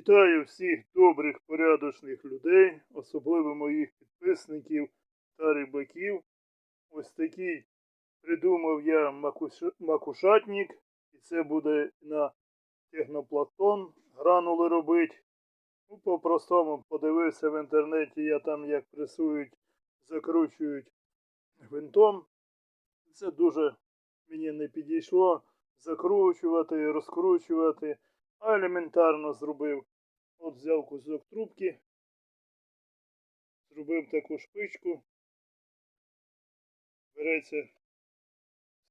Вітаю всіх добрих, порядочних людей, особливо моїх підписників та рибаків. Ось такий придумав я макушатник, і це буде на техноплатон гранули робити. Ну, по-простому подивився в інтернеті, я там як пресують, закручують гвинтом. Це дуже мені не підійшло закручувати, розкручувати, а елементарно зробив. От взяв кусок трубки, зробив таку шпичку, береться,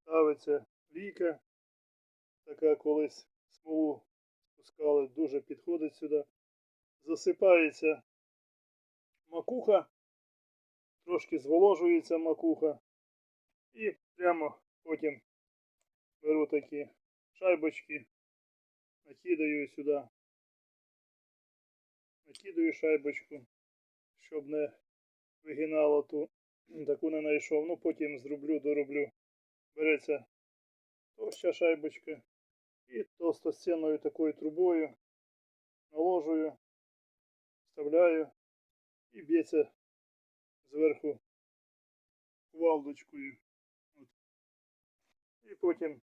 ставиться лійка, така колись смолу спускали, дуже підходить сюди. Засипається макуха, трошки зволожується макуха, і прямо потім беру такі шайбочки, накидаю сюди, накидаю шайбочку, щоб не вигинало ту, таку не знайшов. Ну потім зроблю, дороблю. Береться товща шайбочка і толстостінною такою трубою наложую, вставляю і б'ється зверху кувалдочкою. І потім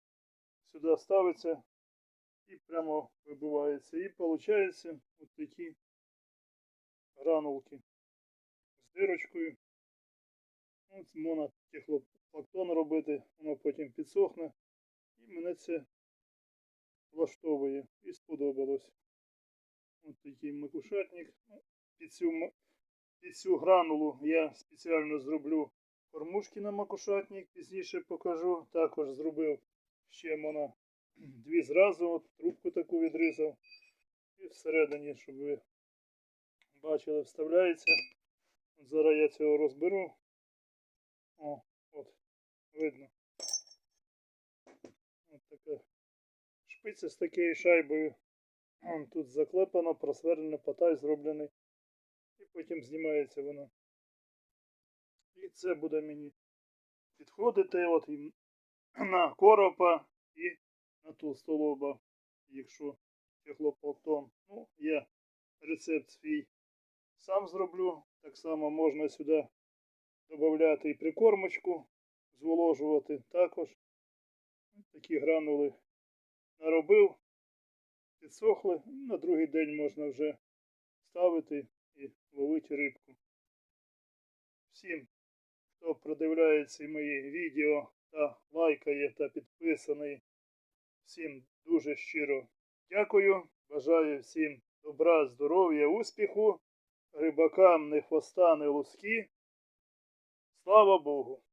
сюди ставиться і прямо вибивається. І виходить от такі гранулки з дирочкою. От можна техлоплактон робити, воно потім підсохне. І мене це влаштовує і сподобалось. От такий макушатник. Ну, Під цю, під цю гранулу я спеціально зроблю кормушки на макушатник, пізніше покажу. Також зробив ще можна дві зразу, от трубку таку відрізав. І всередині, щоб ви бачили, вставляється. От зараз я цього розберу. О, от, видно. От така шпиця з такою шайбою. Вон тут заклепано, просверлено, потай зроблений. І потім знімається воно. І це буде мені підходити от на коропа і на толстолоба, якщо техлоплактон. Ну, я рецепт свій сам зроблю. Так само можна сюди додати і прикормочку, зволожувати також. Такі гранули наробив, підсохли. На другий день можна вже ставити і ловити рибку. Всім, хто продивляється мої відео та лайкає та підписаний, всім дуже щиро дякую. Бажаю всім добра, здоров'я, успіху, рибакам не хвоста, не луски. Слава Богу!